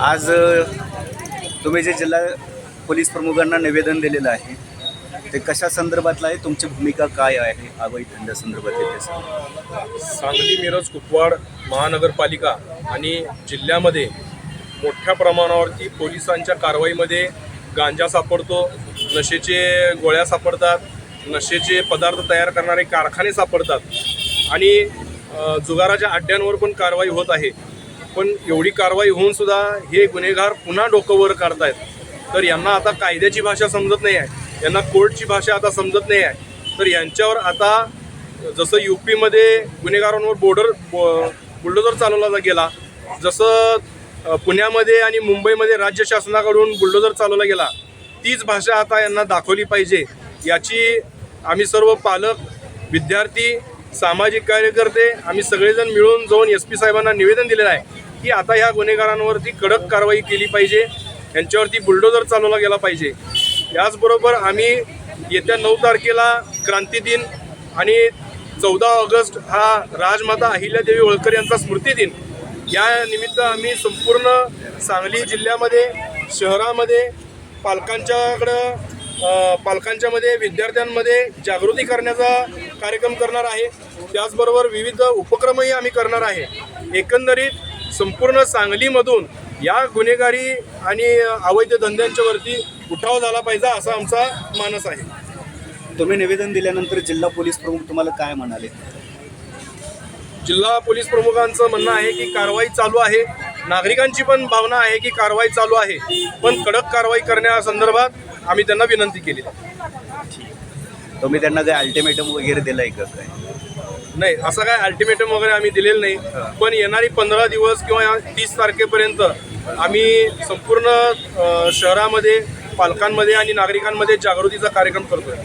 आज तुम्ही जे जिल्हा पोलीस प्रमुखांना निवेदन दिलेलं आहे ते कशा संदर्भातलं आहे? तुमची भूमिका काय आहे? अवैध धंद्यासंदर्भात संदर्भात सांगली मिरज कुपवाड महानगरपालिका आणि जिल्ह्यामध्ये मोठ्या प्रमाणावरती पोलिसांच्या कारवाईमध्ये गांजा सापडतो नशेचे गोळ्या सापडतात नशेचे पदार्थ तयार करणारे कारखाने सापडतात आणि जुगाराच्या अड्ड्यांवर पण कारवाई होत आहे. पण एवढी कारवाई होऊन सुद्धा हे गुन्हेगार पुन्हा डोकं वर काढतायत. तर यांना आता कायद्याची भाषा समजत नाही आहे. यांना कोर्टची भाषा आता समजत नाही आहे. तर यांच्यावर आता जसं यू पीमध्ये गुन्हेगारांवर बॉर्डर बुलडोजर चालवला गेला जसं पुण्यामध्ये आणि मुंबईमध्ये राज्य शासनाकडून बुलडोजर चालवला गेला तीच भाषा आता यांना दाखवली पाहिजे. याची आम्ही सर्व पालक विद्यार्थी सामाजिक कार्यकर्ते आम्ही सगळेजण मिळून जाऊन एस पी साहेबांना निवेदन दिलेलं आहे. की आता ह्या गुन्हेगारांवरती कडक कारवाई केली पाहिजे यांच्यावरती बुलडोजर चालवला गेला पाहिजे. याचबरोबर आम्ही येत्या नऊ तारखेला क्रांती दिन आणि चौदा ऑगस्ट हा राजमाता अहिल्यादेवी होळकर यांचा स्मृती दिन. या निमित्त आम्ही संपूर्ण सांगली जिल्ह्यामध्ये शहरामध्ये पालकांच्याकडं पालकांच्यामध्ये विद्यार्थ्यांमध्ये जागृती करण्याचा कार्यक्रम करणार आहे. त्याचबरोबर विविध उपक्रमही आम्ही करणार आहे. एकंदरीत संपूर्ण सांगलीमधून या गुन्हेगारी आणि अवैध धंद्यांच्या वरती उठाव झाला पाहिजे असा आमचा मानस आहे. तुम्ही निवेदन दिल्यानंतर जिल्हा पोलीस प्रमुख तुम्हाला काय म्हणाले? जिल्हा पोलीस प्रमुखांचं म्हणणं आहे की कारवाई चालू आहे. नागरिकांची पण भावना आहे की कारवाई चालू आहे. पण कडक कारवाई करण्यासंदर्भात आम्ही त्यांना विनंती केली. तुम्ही त्यांना काही अल्टिमेटम वगैरे दिलं आहे का काय? नाही असं काय अल्टिमेटम वगैरे आम्ही दिलेलं नाही. पण येणारी पंधरा दिवस किंवा तीस तारखेपर्यंत आम्ही संपूर्ण अ, शहरामध्ये पालकांमध्ये आणि नागरिकांमध्ये जागृतीचा कार्यक्रम करतोय.